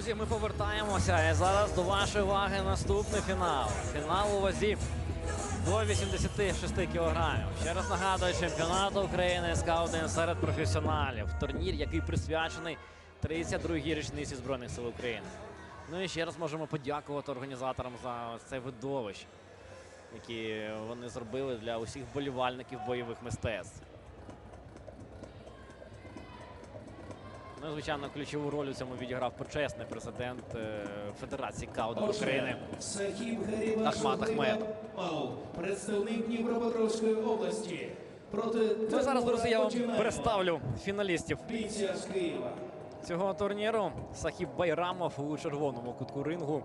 друзі, ми повертаємося. І зараз до вашої уваги наступний фінал. Фінал у вазі до 86 кілограмів. Ще раз нагадую, чемпіонат України скаутинг серед професіоналів. Турнір, який присвячений 32-й річниці Збройних сил України. Ну і ще раз можемо подякувати організаторам за це видовище, які вони зробили для усіх болівальників бойових мистецтв. Ну, звичайно, ключову роль у цьому відіграв почесний президент е, Федерації каутингу України. Ахмат Ахмедов. Мау, представник Дніпропетровської області. Проти Ну зараз, друзі, я вам представлю фіналістів цього турніру. Сахіб Байрамов у червоному кутку рингу.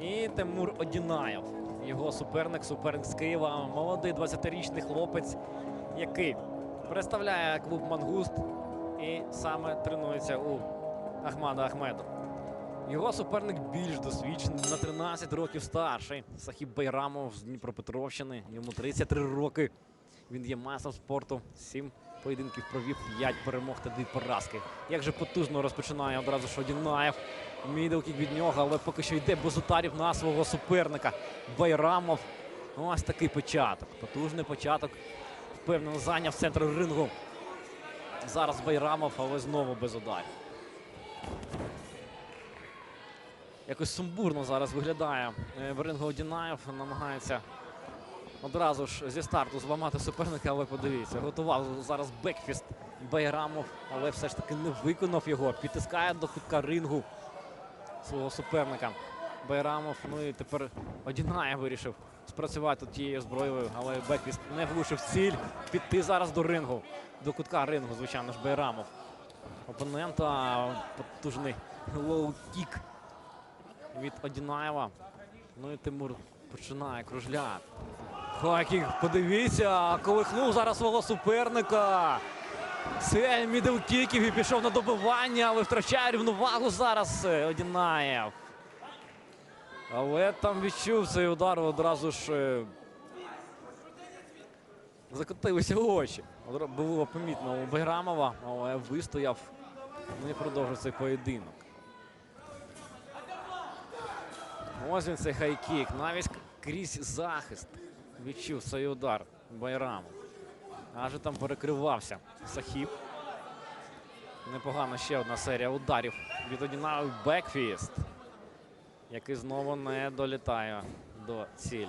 І Тимур Одінаєв. Його суперник, суперник з Києва, молодий 20-річний хлопець, який представляє клуб Мангуст і саме тренується у Ахмада Ахмеду. Його суперник більш досвідчений, на 13 років старший. Сахіб Байрамов з Дніпропетровщини. Йому 33 роки. Він є майстром спорту. 7 поєдинків провів, 5 перемог та 2 поразки. Як же потужно розпочинає одразу ж Одінаєв. Мідалкік від нього, але поки що йде без ударів на свого суперника. Байрамов. Ось такий початок. Потужний початок. Впевнено зайняв центр рингу. Зараз Байрамов, але знову без ударів. Якось сумбурно зараз виглядає е, в рингу Одінаєв. Намагається одразу ж зі старту зламати суперника, але подивіться, готував зараз бекфіст Байрамов, але все ж таки не виконав його. Підтискає до кутка рингу свого суперника. Байрамов, ну і тепер Одінаєв вирішив спрацювати тією зброєю, але бекфіст не влучив ціль. Піти зараз до рингу, до кутка рингу, звичайно ж, Байрамов. Опонента потужний лоу-кік від Одінаєва. Ну і Тимур починає кружляти. Хакінг, подивіться, колихнув зараз свого суперника. Це міделкіків і пішов на добивання, але втрачає рівновагу зараз е, Одінаєв. Але там відчув цей удар одразу ж е, закотилися очі. Одра- Було помітно у Байграмова, але вистояв. Ну і продовжив цей поєдинок. Ось він цей хайкік. Навіть крізь захист відчув цей удар Байрамов. Аже там перекривався Сахіб. Непогана ще одна серія ударів від Одінаєва Бекфіст, який знову не долітає до цілі.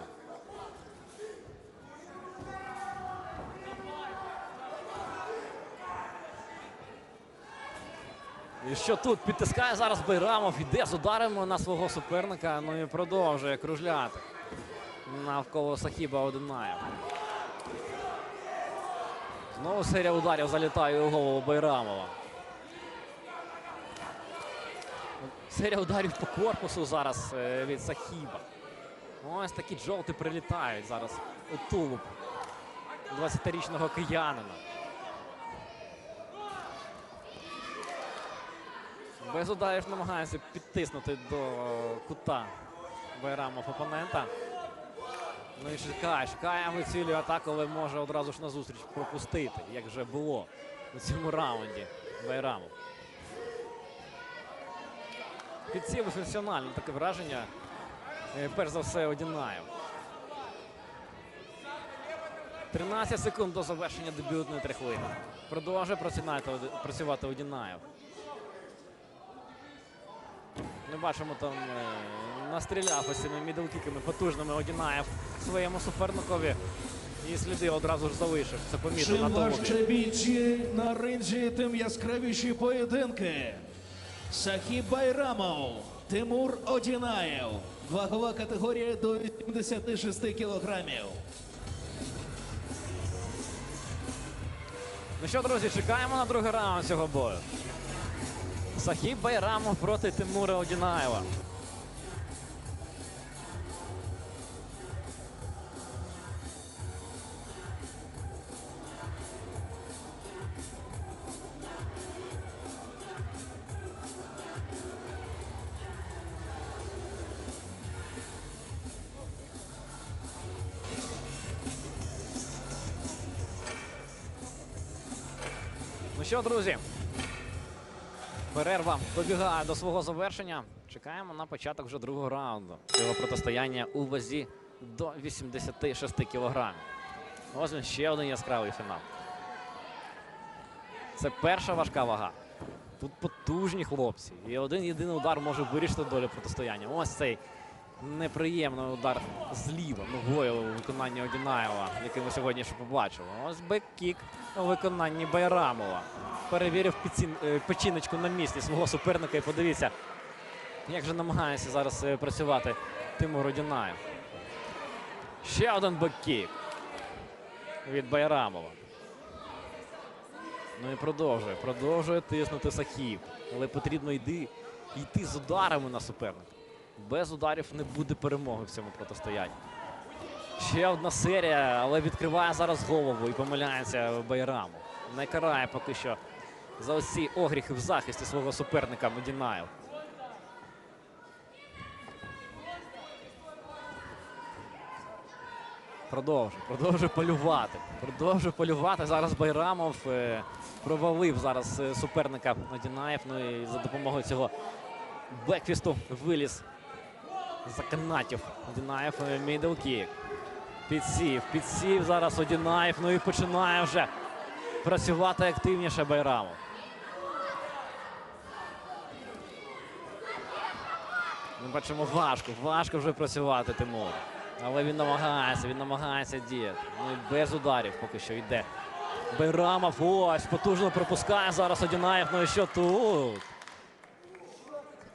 І що тут підтискає зараз Байрамов, іде з ударами на свого суперника, ну і продовжує кружляти навколо Сахіба Одинаєва. Знову серія ударів залітає у голову Байрамова. Серія ударів по корпусу зараз е, від Сахіба. Ось такі жовти прилітають зараз у тулуб 20-річного киянина. Без ударів намагається підтиснути до кута Байрамов опонента. Ну і чекає, чекає вицілює атаку, але може одразу ж назустріч пропустити, як вже було у цьому раунді Байрамов. Підсів професіонально таке враження. Е, Перш за все, Одінаєв. 13 секунд до завершення дебютної трихлини. Продовжує працювати, Одінаєв. Ми бачимо там е, настріляв ось цими міделкіками потужними Одінаєв своєму суперникові. І сліди одразу ж залишив. Це помітно на Чим тому. важче бійці на ринзі, тим яскравіші поєдинки. Сахіб Байрамов, Тимур Одінаєв. Вагова категорія до 86 кілограмів. Ну що, друзі, чекаємо на другий раунд цього бою. Сахіб Байрамов проти Тимура Одінаєва. Що, друзі, Перерва добігає до свого завершення. Чекаємо на початок вже другого раунду. Цього протистояння у вазі до 86 кілограмів. Ось він ще один яскравий фінал. Це перша важка вага. Тут потужні хлопці. І один єдиний удар може вирішити долю протистояння. Ось цей неприємний удар зліва ногою у виконанні Одінаєва, який ми сьогодні ще побачили. Ось бек-кік у виконанні Байрамова. Перевірив пеці- е, печіночку на місці свого суперника і подивіться, як же намагається зараз е, працювати Тимур Одінаєв. Ще один бек-кік від Байрамова. Ну і продовжує, продовжує тиснути Сахіб. Але потрібно йти, йти з ударами на суперника. Без ударів не буде перемоги в цьому протистоянні. Ще одна серія, але відкриває зараз голову і помиляється Байрамов. Не карає поки що за ось ці огріхи в захисті свого суперника Медінаєв. Продовжує, продовжує полювати. Продовжує полювати. Зараз Байрамов е, провалив зараз е, суперника Одінаєв. Ну і за допомогою цього бекфісту виліз за канатів. Одінаєв е. Підсів, підсів зараз Одінаєв. Ну і починає вже працювати активніше Байрамов. Ми бачимо, важко, важко вже працювати Тимуру. Але він намагається, він намагається діяти. Ну і без ударів поки що йде. Байрамов ось потужно пропускає зараз Одінаєв. Ну і що тут?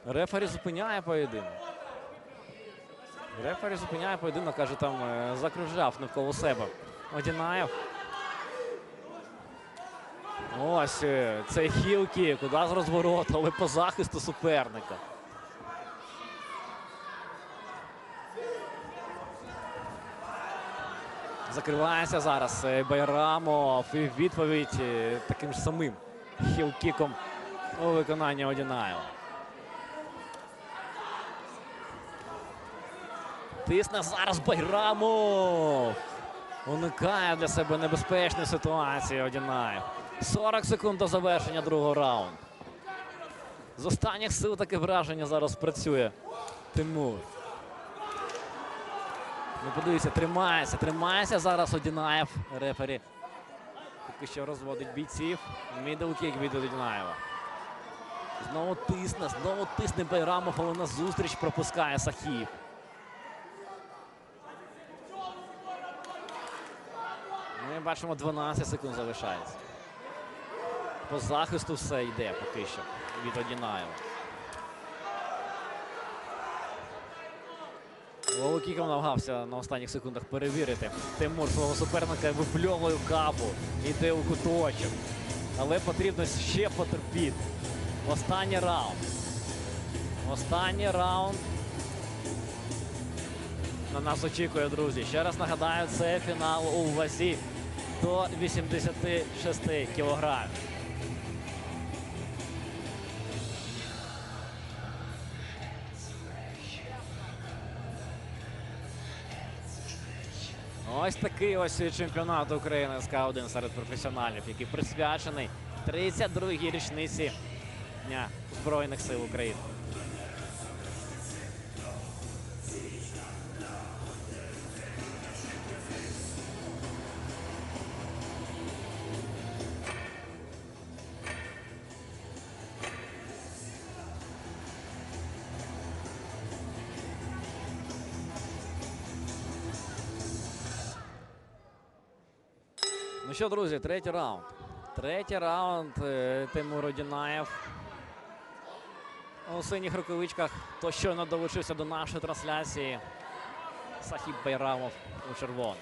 Рефері зупиняє поєдинок. Рефері зупиняє поєдинок, каже, там е, закружляв навколо себе. Одінаєв. Ось е, цей хілки, куди з розвороту, але по захисту суперника. Закривається зараз е, Байрамов і відповідь таким ж самим хіл-кіком у виконанні Одінаєва. Тисне зараз Байрамов. Уникає для себе небезпечну ситуацію Одінаєв. 40 секунд до завершення другого раунду. З останніх сил таке враження зараз працює Тимур. Ну, подивіться, тримається, тримається зараз Одінаєв. Рефері поки що розводить бійців. Мідл-кік від Одінаєва. Знову тисне, знову тисне Байрамов, але на зустріч пропускає Сахів. Бачимо 12 секунд залишається. По захисту все йде поки що від Одінаєва. Лоукіком намагався на останніх секундах перевірити. Тимур свого суперника випльовує кабу. Йде у куточок. Але потрібно ще потерпіти. Останній раунд. Останній раунд. На нас очікує, друзі. Ще раз нагадаю, це фінал у вазі до 86 кілограмів. Ось такий ось чемпіонат України з К1 серед професіоналів, який присвячений 32-й річниці Дня Збройних сил України. Ну що, друзі, третій раунд. Третій раунд. е, Тимур Одінаєв у синіх рукавичках. То щойно долучився до нашої трансляції. Сахіб Байрамов у червоних.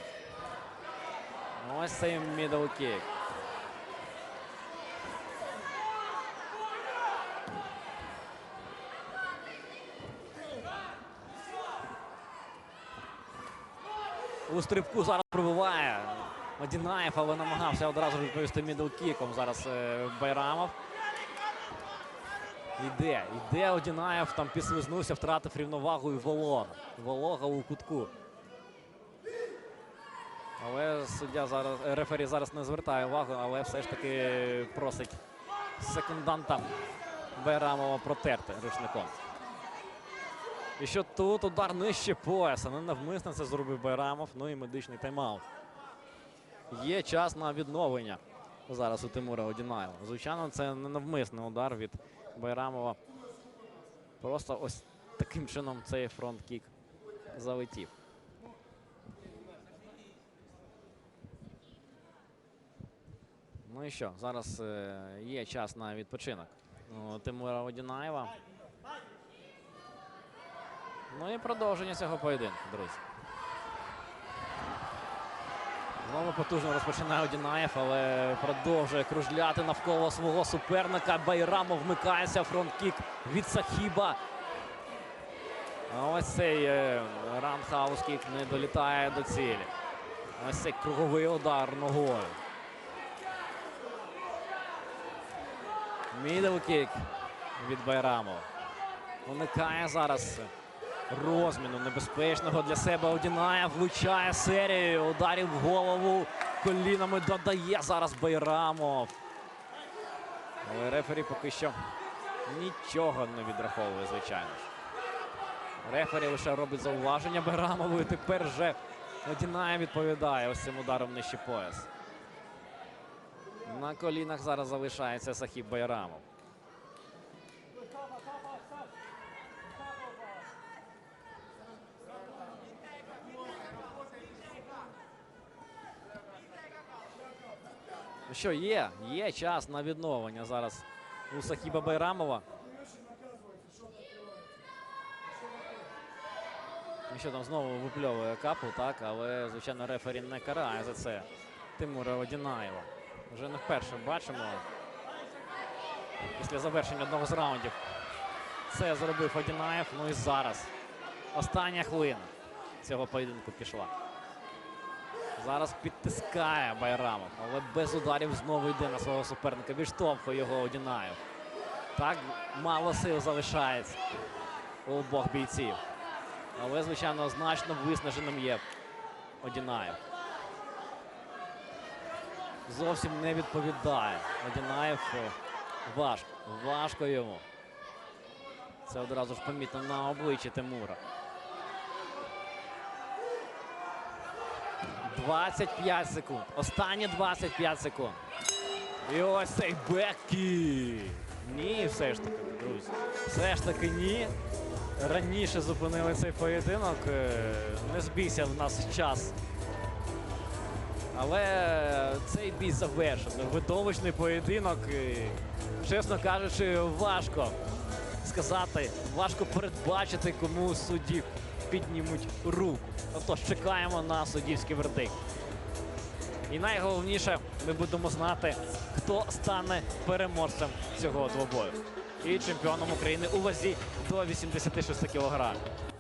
Ось цей мідл-кік. У стрибку зараз пробиває Одінаєв, але намагався одразу відповісти мідл-кіком. Зараз е, Байрамов. Йде, йде Одінаєв, там підслизнувся, втратив рівновагу і волога. Волога у кутку. Але суддя зараз, е, рефері зараз не звертає увагу, але все ж таки просить секунданта Байрамова протерти рушником. І що тут удар нижче пояса. Ненавмисно це зробив Байрамов. Ну і медичний тайм-аут. Є час на відновлення зараз у Тимура Одінаєва. Звичайно, це ненавмисний удар від Байрамова. Просто ось таким чином цей фронт-кік залетів. Ну і що, зараз е, є час на відпочинок Тимура Одінаєва. Ну і продовження цього поєдинку, друзі. Знову потужно розпочинає Одінаєв, але продовжує кружляти навколо свого суперника. Байрамов вмикається фронт-кік від Сахіба. Ось цей е, ранхаус-кік не долітає до цілі. Ось цей круговий удар ногою. Мідл-кік від Байрамова. Уникає зараз розміну небезпечного для себе Одіная. Влучає серію ударів в голову. Колінами додає зараз Байрамов. Але рефері поки що нічого не відраховує, звичайно ж. Рефері лише робить зауваження Байрамову. І тепер вже Одінає відповідає ось цим ударом нижче пояс. На колінах зараз залишається Сахіб Байрамов. Що, є, є час на відновлення зараз у Сахіба Байрамова. Ну що там знову випльовує капу, так, але, звичайно, рефері не карає за це Тимура Одінаєва. Вже не вперше бачимо. Після завершення одного з раундів це зробив Одінаєв. Ну і зараз. Остання хвилина цього поєдинку пішла. Зараз підтискає Байрамов, але без ударів знову йде на свого суперника. Відштовхує його Одінаєв. Так мало сил залишається у обох бійців. Але, звичайно, значно виснаженим є Одінаєв. Зовсім не відповідає. Одінаєв важко. Важко йому. Це одразу ж помітно на обличчі Тимура. 25 секунд. Останні 25 секунд. І ось цей беккі. Ні, все ж таки, друзі. Все ж таки ні. Раніше зупинили цей поєдинок. Е, Не збійся в нас час. Але цей бій завершено. Видовищний поєдинок. І, чесно кажучи, важко сказати, важко передбачити, кому судді піднімуть руку. Отож, чекаємо на суддівський вердикт. І найголовніше, ми будемо знати, хто стане переможцем цього двобою. І чемпіоном України у вазі до 86 кілограмів.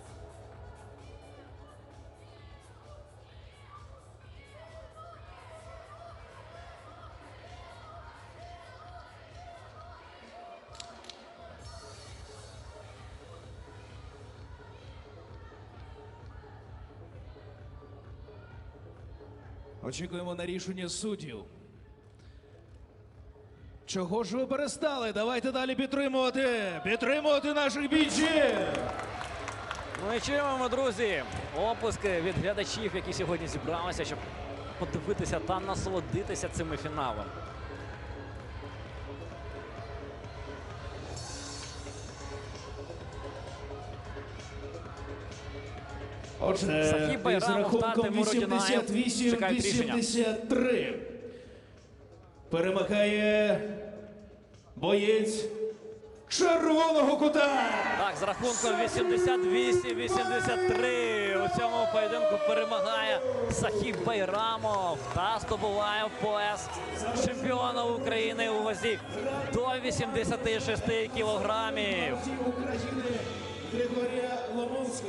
Очікуємо на рішення суддів. Чого ж ви перестали? Давайте далі підтримувати! Підтримувати наших бійців! Ну і чуємо, друзі, опуски від глядачів, які сьогодні зібралися, щоб подивитися та насолодитися цими фіналами. Отже, Сахіб із Байрамов та рахунком Тимур Одінаєв чекають рішення. 88-83 перемагає боєць червоного кута. Так, з рахунком 88-83 у цьому поєдинку перемагає Сахіб Байрамов та здобуває пояс чемпіона України у вазі до 86 кілограмів. України Григорія Ломонська.